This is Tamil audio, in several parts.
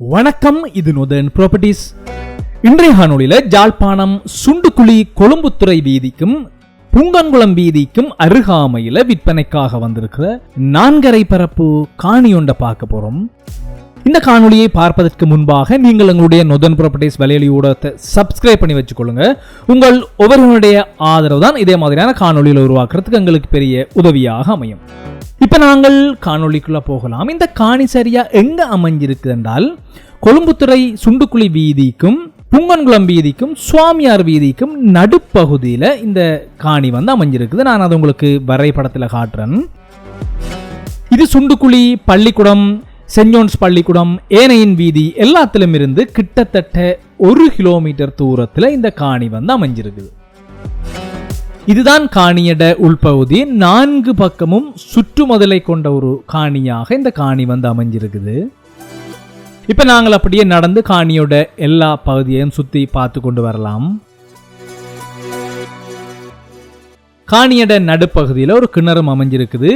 வணக்கம் இது நுதன் ப்ராப்பர்ட்டிஸ் இன்றைய காணொலியில் ஜாழ்ப்பாணம் சுண்டுக்குழி கொழும்புத்துறை வீதிக்கும் புங்கன்குளம் வீதிக்கும் அருகாமையில விற்பனைக்காக வந்திருக்கிற நான்கரை பரப்பு காணியொண்ட பார்க்க போறோம். இந்த காணொலியை பார்ப்பதற்கு முன்பாக நீங்கள் எங்களுடைய நொதன் ப்ராப்பர்ட்டிஸ் வலையொலி ஊடகத்தை சப்ஸ்கிரைப் பண்ணி வச்சுக்கொள்ளுங்க. உங்கள் ஒவ்வொருவனுடைய ஆதரவு தான் இதே மாதிரியான காணொளியில் உருவாக்குறதுக்கு எங்களுக்கு பெரிய உதவியாக அமையும். இப்போ நாங்கள் காணொலிக்குள்ளே போகலாம். இந்த காணி சரியா எங்கே அமைஞ்சிருக்கு என்றால் கொழும்புத்துறை சுண்டுக்குழி வீதிக்கும் புங்கன்குளம் வீதிக்கும் சுவாமியார் வீதிக்கும் நடுப்பகுதியில் இந்த காணி வந்து அமைஞ்சிருக்குது. நான் அதை உங்களுக்கு வரைபடத்தில் காட்டுறேன். இது சுண்டுக்குழி பள்ளிக்கூடம் சென்ட் ஜோன்ஸ் பள்ளிக்கூடம் ஏனையின் வீதி எல்லாத்திலும் இருந்து கிட்டத்தட்ட ஒரு கிலோமீட்டர் தூரத்தில் இந்த காணி வந்து அமைஞ்சிருக்குது. இதுதான் காணியட உள்பகுதி. நான்கு பக்கமும் சுற்றுமதலை கொண்ட ஒரு காணியாக இந்த காணி வந்து அமைஞ்சிருக்குது. இப்போ நாங்கள் அப்படியே நடந்து காணியோட எல்லா பகுதியையும் சுற்றி பார்த்து கொண்டு வரலாம். காணியட நடுப்பகுதியில் ஒரு கிணறும் அமைஞ்சிருக்குது.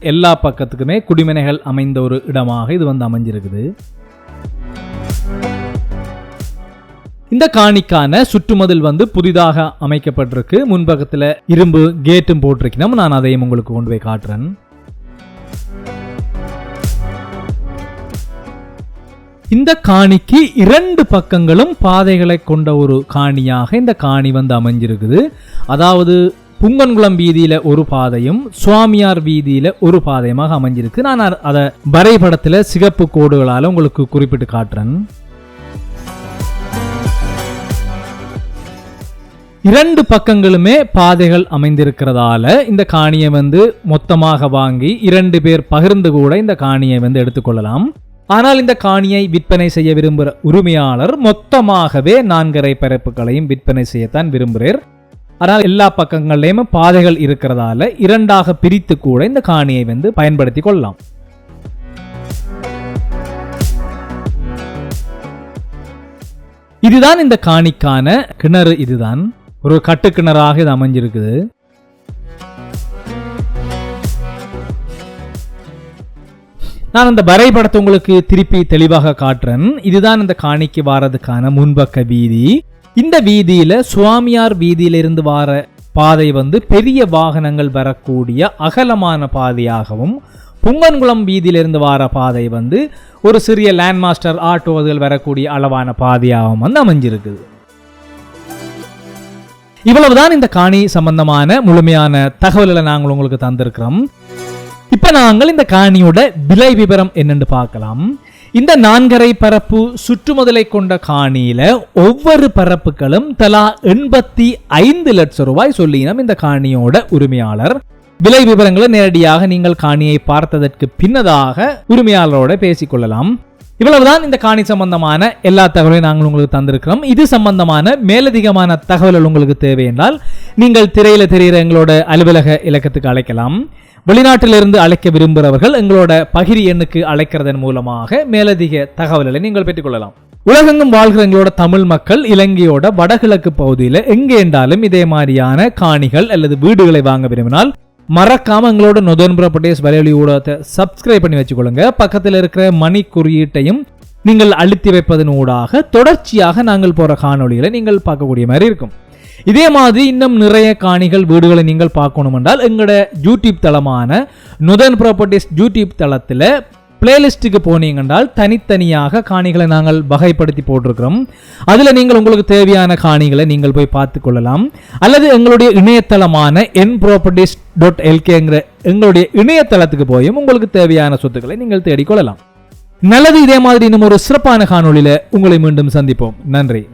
எல்லா பக்கத்துக்குமே குடிமனைகள் அமைந்த ஒரு இடமாக இது வந்து அமைஞ்சிருக்குது. இந்த காணிக்கான சுற்றுமதில் வந்து புதிதாக அமைக்கப்பட்டிருக்கு. முன்பக்கத்தில் இரும்பு கேட்டும் போட்டிருக்கணும். நான் அதையும் உங்களுக்கு கொண்டு போய் காட்டுறேன். இந்த காணிக்கு இரண்டு பக்கங்களும் பாதைகளை கொண்ட ஒரு காணியாக இந்த காணி வந்து அமைஞ்சிருக்குது. அதாவது புங்கன்குளம் வீதியில ஒரு பாதையும் சுவாமியார் வீதியில ஒரு பாதையுமாக அமைஞ்சிருக்கு. நான் அதை வரைபடத்தில் சிகப்பு கோடுகளால் உங்களுக்கு குறிப்பிட்டு காட்டுறேன். இரண்டு பக்கங்களுமே பாதைகள் அமைந்திருக்கிறதால இந்த காணியை வந்து மொத்தமாக வாங்கி இரண்டு பேர் பகிர்ந்து கூட இந்த காணியை வந்து எடுத்துக்கொள்ளலாம். ஆனால் இந்த காணியை விற்பனை செய்ய விரும்புகிற உரிமையாளர் மொத்தமாகவே நான்கரை பரப்புகளையும் விற்பனை செய்யத்தான் விரும்புகிறார் ஆனால் எல்லா பக்கங்கள்லையும் பாதைகள் இருக்கிறதால இரண்டாக பிரித்து கூட இந்த காணியை வந்து பயன்படுத்தி கொள்ளலாம். இதுதான் இந்த காணிக்கான கிணறு இதுதான். ஒரு கட்டுக்கிணறாக இது அமைஞ்சிருக்குது. நான் அந்த வரைபடத்தை உங்களுக்கு திருப்பி தெளிவாக காட்டுறேன். இதுதான் இந்த காணிக்கு வாரதுக்கான முன்பக்க வீதி. இந்த வீதியில சுவாமியார் வீதியிலிருந்து வார பாதை வந்து பெரிய வாகனங்கள் வரக்கூடிய அகலமான பாதையாகவும் புங்கன்குளம் வீதியிலிருந்து வார பாதை வந்து ஒரு சிறிய லேண்ட் மாஸ்டர் வரக்கூடிய அளவான பாதையாகவும் வந்து அமைஞ்சிருக்குது. இவ்வளவுதான் இந்த காணி சம்பந்தமான முழுமையான தகவல்களை நாங்கள் உங்களுக்கு தந்திருக்கிறோம். இப்ப நாங்கள் இந்த காணியோட விலை விவரம் என்னென்னு பார்க்கலாம். இந்த நான்கரை பரப்பு சுற்றுமுதலை கொண்ட காணியில ஒவ்வொரு பரப்புகளும் தலா எண்பத்தி ஐந்து லட்சம் ரூபாய் சொல்லினோம் இந்த காணியோட உரிமையாளர். விலை விவரங்களை நேரடியாக நீங்கள் காணியை பார்த்ததற்கு பின்னதாக உரிமையாளரோட பேசிக்கொள்ளலாம். இவ்வளவுதான் இந்த காணி சம்பந்தமான எல்லா தகவலையும் நாங்கள் உங்களுக்கு தந்திருக்கிறோம். இது சம்பந்தமான மேலதிகமான தகவல்கள் உங்களுக்கு தேவை என்றால் நீங்கள் திரையில தெரிகிற எங்களோட அலுவலக இலக்கத்துக்கு அழைக்கலாம். வெளிநாட்டிலிருந்து அழைக்க விரும்புகிறவர்கள் எங்களோட பகிரி எண்ணுக்கு அழைக்கிறதன் மூலமாக மேலதிக தகவல்களை நீங்கள் பெற்றுக்கொள்ளலாம். உலகெங்கும் வாழ்கிற எங்களோட தமிழ் மக்கள் இலங்கையோட வடகிழக்கு பகுதியில் எங்கே என்றாலும் இதே மாதிரியான காணிகள் அல்லது வீடுகளை வாங்க விரும்பினால் மறக்காம எங்களோட நொதன்புர ப்ராப்பர்ட்டிஸ் வலையொலி ஊடகத்தை சப்ஸ்கிரைப் பண்ணி வச்சுக்கொள்ளுங்க. பக்கத்தில் இருக்கிற மணி குறியீட்டையும் நீங்கள் அழுத்தி வைப்பதன் ஊடாக தொடர்ச்சியாக நாங்கள் போற காணொளிகளை நீங்கள் பார்க்கக்கூடிய மாதிரி இருக்கும். இதே மாதிரி இன்னும் நிறைய காணிகள் வீடுகளை நீங்கள் பார்க்கணும் என்றால் எங்களோட யூடியூப் தளமான நுதன் ப்ராப்பர்ட்டிஸ் யூடியூப் தளத்தில் பிளேலிஸ்ட்டுக்கு போனீங்கன்றால் தனித்தனியாக காணிகளை நாங்கள் வகைப்படுத்தி போட்டிருக்கிறோம். அதில் நீங்கள் உங்களுக்கு தேவையான காணிகளை நீங்கள் போய் பார்த்து கொள்ளலாம். அல்லது எங்களுடைய இணையதளமான என் ப்ராப்பர்ட்டிஸ் டாட் எல்கேங்கிற எங்களுடைய இணையதளத்துக்கு போயும் உங்களுக்கு தேவையான சொத்துக்களை நீங்கள் தேடிக்கொள்ளலாம் நல்லது இதே மாதிரி இன்னும் ஒரு சிறப்பான காணொளியில் உங்களை மீண்டும் சந்திப்போம். நன்றி.